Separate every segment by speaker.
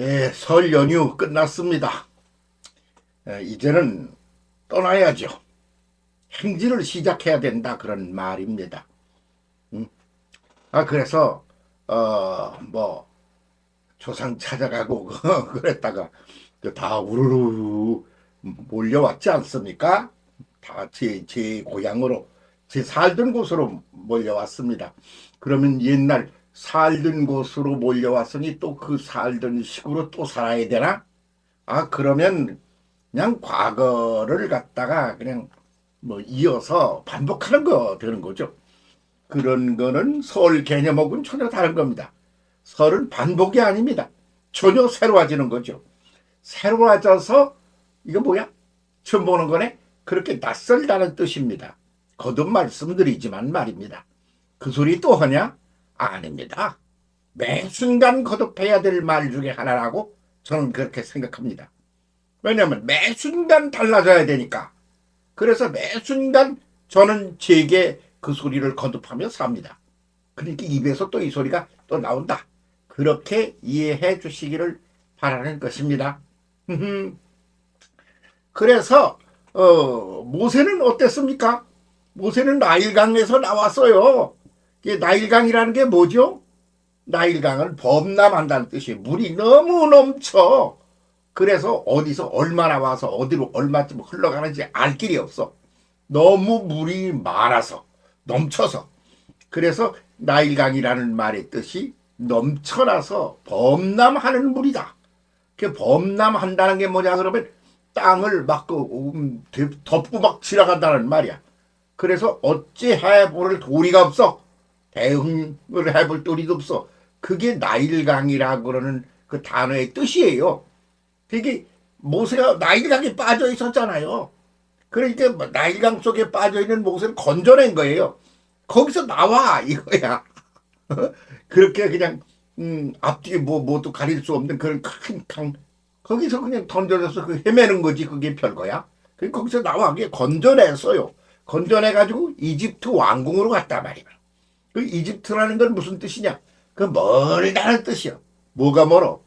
Speaker 1: 예, 설 연휴 끝났습니다. 예, 이제는 떠나야죠. 행진을 시작해야 된다 그런 말입니다. 음. 아 그래서 어 뭐 조상 찾아가고 그랬다가 그다 우르르 몰려왔지 않습니까? 다제제 고향으로 제 살던 곳으로 몰려왔습니다. 그러면 옛날 살던 곳으로 몰려왔으니 또 그 살던 식으로 또 살아야 되나? 아 그러면 그냥 과거를 갖다가 그냥 뭐 이어서 반복하는 거 되는 거죠. 그런 거는 설 개념하고는 전혀 다른 겁니다. 설은 반복이 아닙니다. 전혀 새로워지는 거죠. 새로워져서 이거 뭐야? 처음 보는 거네? 그렇게 낯설다는 뜻입니다. 거듭 말씀드리지만 말입니다. 그 소리 또 하냐? 아닙니다. 매 순간 거듭해야 될 말 중에 하나라고 저는 그렇게 생각합니다. 왜냐하면 매 순간 달라져야 되니까. 그래서 매 순간 저는 제게 그 소리를 거듭하며 삽니다. 그러니까 입에서 또 이 소리가 또 나온다. 그렇게 이해해 주시기를 바라는 것입니다. 그래서 어, 모세는 어땠습니까? 모세는 나일강에서 나왔어요. 나일강이라는 게 뭐죠? 나일강은 범람한다는 뜻이에요. 물이 너무 넘쳐. 그래서 어디서 얼마나 와서 어디로 얼마쯤 흘러가는지 알 길이 없어. 너무 물이 많아서 넘쳐서. 그래서 나일강이라는 말의 뜻이 넘쳐나서 범람하는 물이다. 그 범람한다는 게 뭐냐 그러면 땅을 막 그, 음, 덮고 막 지나간다는 말이야. 그래서 어찌 해볼 도리가 없어. 대응을 해볼 도리도 없어. 그게 나일강이라고 그러는 그 단어의 뜻이에요. 되게 모세가 나일강에 빠져 있었잖아요. 그러니까 뭐 나일강 속에 빠져 있는 모세를 건져낸 거예요. 거기서 나와 이거야. 그렇게 그냥 음, 앞뒤 뭐 뭐도 가릴 수 없는 그런 큰 강 거기서 그냥 던져져서 그 헤매는 거지 그게 별거야. 그 거기서 나와 그게 건져냈어요. 건져내 가지고 이집트 왕궁으로 갔단 말이야. 그 이집트라는 건 무슨 뜻이냐? 그 멀다는 뜻이야. 뭐가 멀어?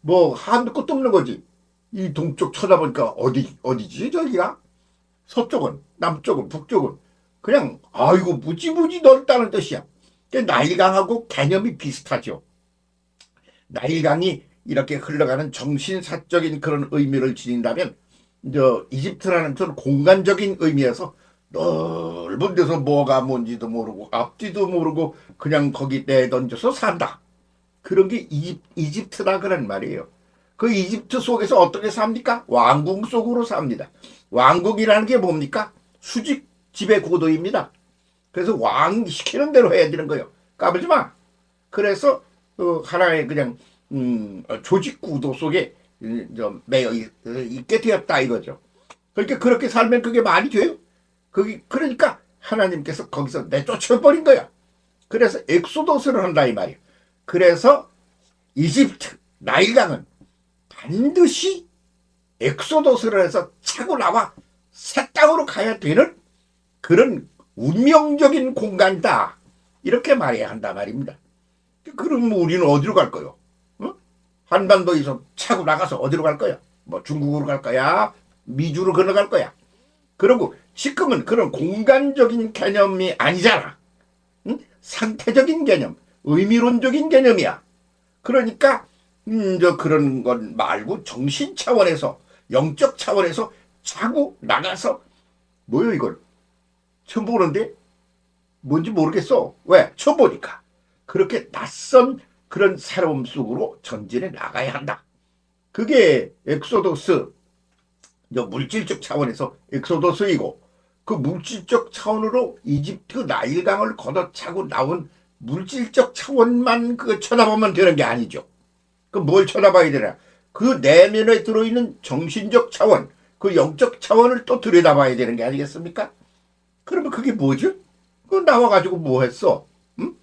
Speaker 1: 뭐 한도 끝도 없는 거지. 이 동쪽 쳐다보니까 어디 어디지 저기가? 서쪽은 남쪽은 북쪽은 그냥 아이고 무지무지 넓다는 뜻이야. 그 나일강하고 개념이 비슷하죠. 나일강이 이렇게 흘러가는 정신사적인 그런 의미를 지닌다면 저 이집트라는 전 공간적인 의미에서 넓은 데서 뭐가 뭔지도 모르고 앞뒤도 모르고 그냥 거기 내던져서 산다. 그런 게 이집, 이집 트라 그런 말이에요. 그 이집트 속에서 어떻게 삽니까? 왕궁 속으로 삽니다. 왕국이라는 게 뭡니까? 수직 지배 구도입니다. 그래서 왕 시키는 대로 해야 되는 거예요. 까불지 마. 그래서 어, 하나의 그냥 음, 어, 조직 구도 속에 음, 좀 매여 있, 어, 있게 되었다 이거죠. 그러니까 그렇게 살면 그게 말이 돼요? 그게 그러니까 하나님께서 거기서 내쫓아 버린 거야. 그래서 엑소도스를 한다 이 말이야. 그래서 이집트 나일강은 반드시 엑소도스를 해서 차고 나와 새 땅으로 가야 되는 그런 운명적인 공간이다. 이렇게 말해야 한다 말입니다. 그럼 우리는 어디로 갈 거요? 어? 한반도에서 차고 나가서 어디로 갈 거야? 뭐 중국으로 갈 거야? 미주로 건너갈 거야? 그리고 지금은 그런 공간적인 개념이 아니잖아. 응? 상태적인 개념, 의미론적인 개념이야. 그러니까 음, 저 그런 건 말고 정신 차원에서 영적 차원에서 차고 나가서 뭐요 이걸 처음 보는데 뭔지 모르겠어. 왜? 처음 보니까. 그렇게 낯선 그런 새로움 속으로 전진해 나가야 한다. 그게 엑소도스, 저 물질적 차원에서 엑소도스이고, 그 물질적 차원으로 이집트 나일강을 걷어차고 나온 물질적 차원만 그 쳐다보면 되는 게 아니죠. 그 뭘 쳐다봐야 되나? 그 내면에 들어있는 정신적 차원, 그 영적 차원을 또 들여다봐야 되는 게 아니겠습니까? 그러면 그게 뭐죠? 그 나와가지고 뭐 했어? 응?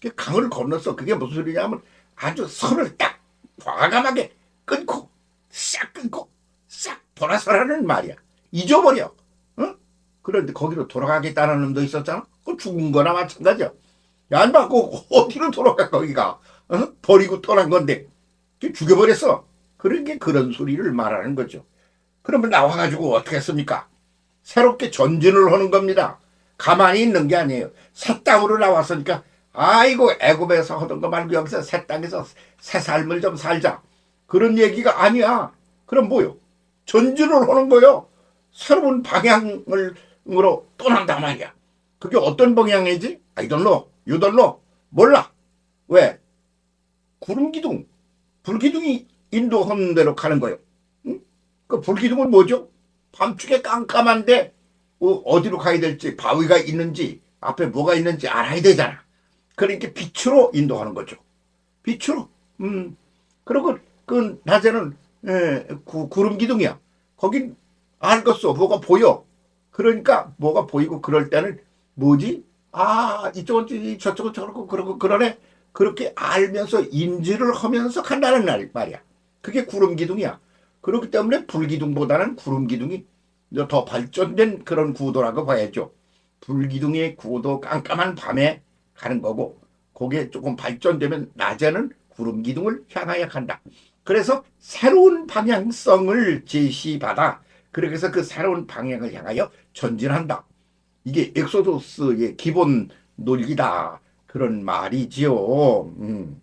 Speaker 1: 그 강을 건넜어. 그게 무슨 소리냐면 아주 선을 딱 과감하게 끊고 싹 끊고 싹 돌아서라는 말이야. 잊어버려. 응? 그런데 거기로 돌아가겠다는 놈도 있었잖아. 그 죽은 거나 마찬가지야. 안 받고 어디로 돌아가 거기가? 어? 버리고 떠난 건데 죽여버렸어. 그런 게 그런 소리를 말하는 거죠. 그러면 나와가지고 어떻게 했습니까? 새롭게 전진을 하는 겁니다. 가만히 있는 게 아니에요. 새 땅으로 나왔으니까 아이고 애굽에서 하던 거 말고 여기서 새 땅에서 새 삶을 좀 살자. 그런 얘기가 아니야. 그럼 뭐요? 전진을 하는 거요. 새로운 방향으로 떠난단 말이야. 그게 어떤 방향이지? 아이돌로, 유돌로 몰라. 왜? 구름 기둥, 불기둥이 인도하는 대로 가는 거예요. 응? 그 불기둥은 뭐죠? 밤중에 깜깜한데 어, 어디로 가야 될지 바위가 있는지 앞에 뭐가 있는지 알아야 되잖아. 그러니까 빛으로 인도하는 거죠. 빛으로. 음. 그리고 그 낮에는 에, 구, 구름 기둥이야. 거긴 알겠어. 뭐가 보여. 그러니까 뭐가 보이고 그럴 때는 뭐지? 아 이쪽은 이- 저쪽은 저렇고 그러고 그러네. 그렇게 알면서 인지를 하면서 간다는 날 말이야. 그게 구름 기둥이야. 그렇기 때문에 불기둥보다는 구름 기둥이 더 발전된 그런 구도라고 봐야죠. 불기둥의 구도 깜깜한 밤에 가는 거고, 그게 조금 발전되면 낮에는 구름 기둥을 향하여 간다. 그래서 새로운 방향성을 제시받아. 그래서 그 새로운 방향을 향하여 전진한다. 이게 엑소도스의 기본 논리다. 그런 말이지요. 음.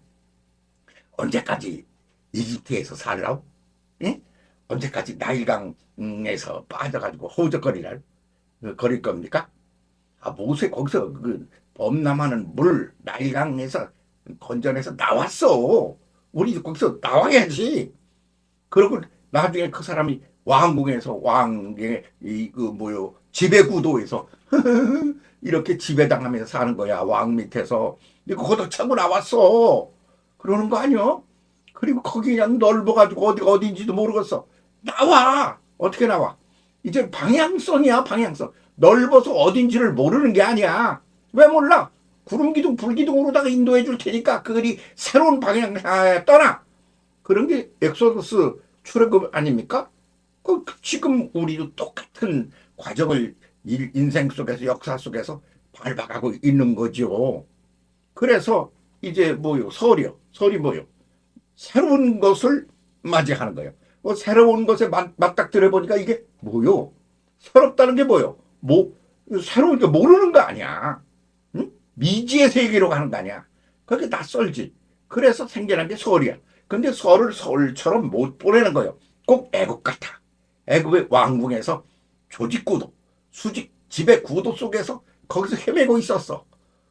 Speaker 1: 언제까지 이집트에서 살라고? 예? 언제까지 나일강에서 빠져가지고 허우적거리랄 그 거릴 겁니까? 아 모세 거기서 그 범람하는 물 나일강에서 건져내서 나왔어. 우리 거기서 나와야지. 그리고 나중에 그 사람이 왕궁에서 왕의 이그 뭐요 지배구도에서 이렇게 지배당하면서 사는 거야 왕 밑에서. 근데 그것도 차고 나왔어. 그러는 거 아니야? 그리고 거기 그냥 넓어가지고 어디 어딘지도 모르겠어. 나와. 어떻게 나와? 이제 방향성이야 방향성. 넓어서 어딘지를 모르는 게 아니야. 왜 몰라? 구름 기둥 불 기둥으로다가 인도해 줄 테니까 그들이 새로운 방향에 떠나. 그런 게 엑소더스 출애굽 아닙니까? 그 지금 우리도 똑같은 과정을 일- 인생 속에서 역사 속에서 밟아가고 있는 거죠. 그래서 이제 뭐요? 설이요. 설이 뭐요? 새로운 것을 맞이하는 거예요. 뭐 새로운 것에 맞, 맞닥뜨려 보니까 이게 뭐요? 새롭다는 게 뭐요? 뭐 새로운 게 모르는 거 아니야. 응? 미지의 세계로 가는 거 아니야. 그게 낯설지. 그래서 생겨난 게 설이야. 근데 설을 설처럼 못 보내는 거예요. 꼭 애국 같아. 애국의 왕궁에서 조직구도, 수직 지배 구도 속에서 거기서 헤매고 있었어.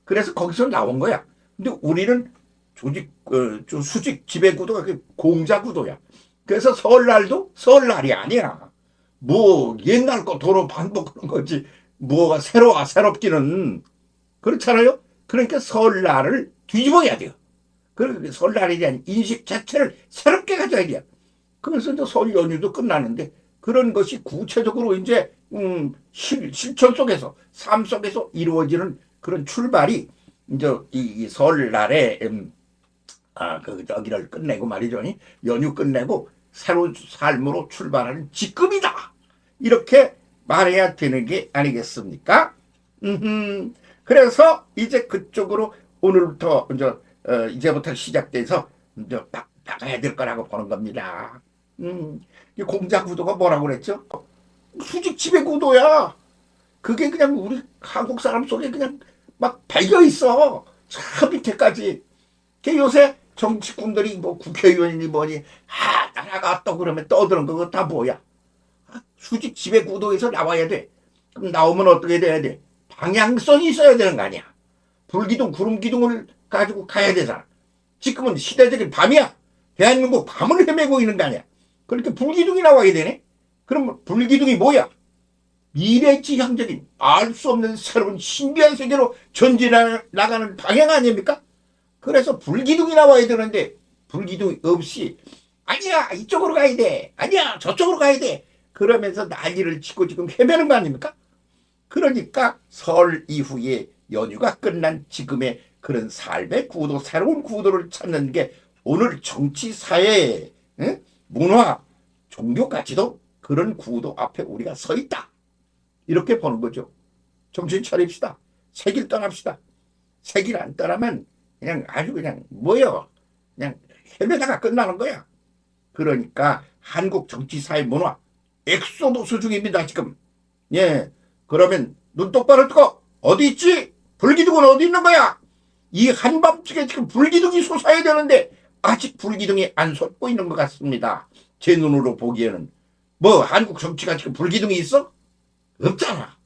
Speaker 1: 그래서 거기서 나온 거야. 근데 우리는 조직, 어, 저 수직 지배 구도가 그 공자 구도야. 그래서 설날도 설날이 아니야. 뭐 옛날 거 도로 반복하는 거지. 뭐가 새로워 새롭기는 그렇잖아요. 그러니까 설날을 뒤집어야 돼요. 그러니까 설날에 대한 인식 자체를 새롭게 가져야 돼요. 그래서 이제 설 연휴도 끝나는데 그런 것이 구체적으로 이제 음, 실, 실천 속에서 삶 속에서 이루어지는 그런 출발이 이제 이, 이 설날에 음, 아, 그 저기를 끝내고 말이죠. 이 연휴 끝내고 새로운 삶으로 출발하는 직급이다. 이렇게 말해야 되는 게 아니겠습니까? 음흠. 그래서 이제 그쪽으로 오늘부터 이제 어, 이제부터 시작돼서 이제 나, 나가야 될 거라고 보는 겁니다. 음, 이 공자 구도가 뭐라고 그랬죠? 수직 지배 구도야. 그게 그냥 우리 한국 사람 속에 그냥 막 배겨 있어. 저 밑에까지. 그 요새 정치꾼들이 뭐 국회의원이니 뭐니 아 나라가 어떠 그러면 떠드는 그거 다 뭐야? 아, 수직 지배 구도에서 나와야 돼. 그럼 나오면 어떻게 돼야 돼? 방향성이 있어야 되는 거 아니야. 불기둥, 구름기둥을 가지고 가야 되잖아. 지금은 시대적인 밤이야. 대한민국 밤을 헤매고 있는 거 아니야. 그러니까 불기둥이 나와야 되네. 그럼 불기둥이 뭐야? 미래지향적인 알 수 없는 새로운 신비한 세계로 전진해 나가는 방향 아닙니까? 그래서 불기둥이 나와야 되는데 불기둥이 없이 아니야 이쪽으로 가야 돼 아니야 저쪽으로 가야 돼 그러면서 난리를 치고 지금 헤매는 거 아닙니까? 그러니까 설 이후에 연휴가 끝난 지금의 그런 삶의 구도 새로운 구도를 찾는 게 오늘 정치 사회 응? 문화 종교까지도 그런 구도 앞에 우리가 서 있다 이렇게 보는 거죠 정신 차립시다 새길 떠납시다 새길 안 떠나면 그냥 아주 그냥 뭐요 그냥 헤매다가 끝나는 거야. 그러니까 한국 정치 사회 문화 엑소도스 중입니다 지금. 예. 그러면 눈 똑바로 뜨고 어디 있지? 불기둥은 어디 있는 거야? 이 한밤중에 지금 불기둥이 솟아야 되는데 아직 불기둥이 안 솟고 있는 것 같습니다. 제 눈으로 보기에는 뭐 한국 정치가 지금 불기둥이 있어? 없잖아.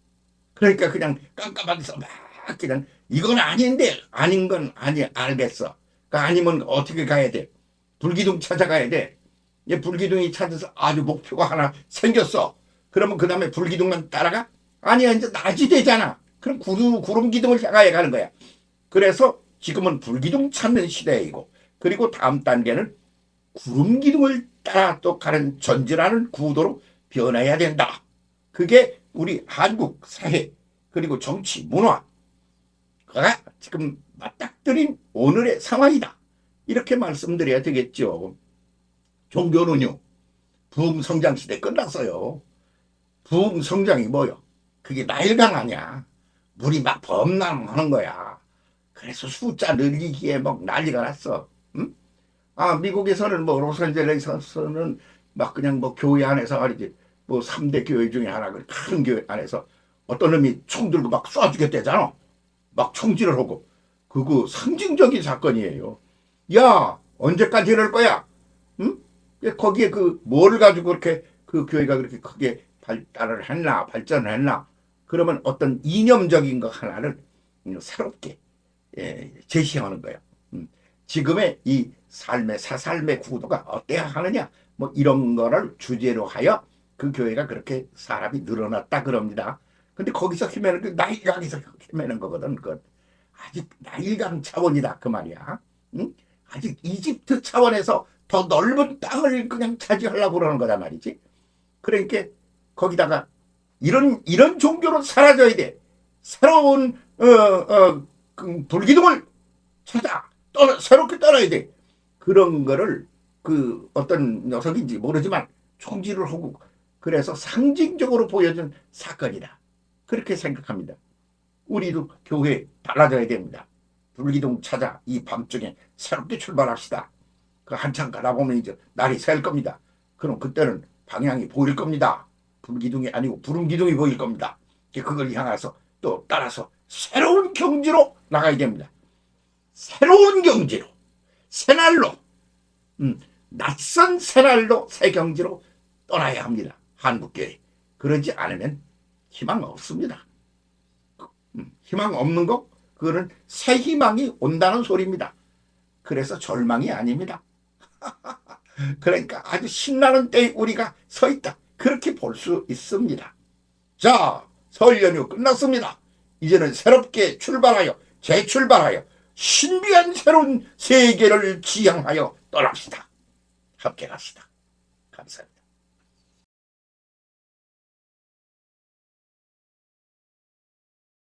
Speaker 1: 그러니까 그냥 깜깜한 데서 막 그냥 이건 아닌데 아닌 건 아니 알겠어. 그 아니면 어떻게 가야 돼? 불기둥 찾아가야 돼. 이 불기둥이 찾아서 아주 목표가 하나 생겼어. 그러면 그 다음에 불기둥만 따라가? 아니야 이제 낮이 되잖아. 그럼 구름, 구름 기둥을 향하여 가는 거야. 그래서 지금은 불기둥 찾는 시대이고 그리고 다음 단계는 구름 기둥을 따라 또 가는 전진하는 구도로 변해야 된다. 그게 우리 한국 사회 그리고 정치 문화가 지금 맞닥뜨린 오늘의 상황이다. 이렇게 말씀드려야 되겠죠. 종교는요. 부흥 성장 시대 끝났어요. 부흥 성장이 뭐요? 그게 나일강 아니야. 물이 막 범람하는 거야. 그래서 숫자 늘리기에 막 난리가 났어. 응? 아, 미국에서는 뭐 로스앤젤레스에서는 막 그냥 뭐 교회 안에서 말이지 뭐 3대 교회 중에 하나 그 큰 교회 안에서 어떤 놈이 총 들고 막 쏴주겠대잖아. 막 총질을 하고. 그거 상징적인 사건이에요. 야, 언제까지 이럴 거야? 응? 거기에 그뭘 가지고 그렇게 그 교회가 그렇게 크게 발달을 했나, 발전을 했나? 그러면 어떤 이념적인 거 하나를 새롭게 예, 제시하는 거예요. 음, 지금의 이 삶의 사삶의 구도가 어때야 하느냐, 뭐 이런 거를 주제로 하여 그 교회가 그렇게 사람이 늘어났다 그럽니다. 근데 거기서 헤매는 그 나일강에서 헤매는 거거든. 그 아직 나일강 차원이다 그 말이야. 응? 아직 이집트 차원에서 더 넓은 땅을 그냥 차지하려고 그러는 거단 말이지. 그러니까 거기다가 이런 이런 종교는 사라져야 돼. 새로운 어 어 그 불기둥을 찾아 떠나 새롭게 떠나야 돼. 그런 거를 그 어떤 녀석인지 모르지만 총질을 하고 그래서 상징적으로 보여준 사건이다. 그렇게 생각합니다. 우리도 교회 달라져야 됩니다. 불기둥 찾아 이 밤중에 새롭게 출발합시다. 그 한참 가다 보면 이제 날이 셀 겁니다. 그럼 그때는 방향이 보일 겁니다. 불기둥이 아니고 부름기둥이 보일 겁니다. 그걸 향해서 또 따라서 새로운 경지로 나가야 됩니다. 새로운 경지로, 새날로, 음, 낯선 새날로 새 경지로 떠나야 합니다. 한국교회. 그러지 않으면 희망 없습니다. 음, 희망 없는 거, 그거는 새 희망이 온다는 소리입니다. 그래서 절망이 아닙니다. 그러니까 아주 신나는 때에 우리가 서 있다. 그렇게 볼 수 있습니다. 자, 설 연휴 끝났습니다. 이제는 새롭게 출발하여, 재출발하여, 신비한 새로운 세계를 지향하여 떠납시다. 함께 갑시다. 감사합니다.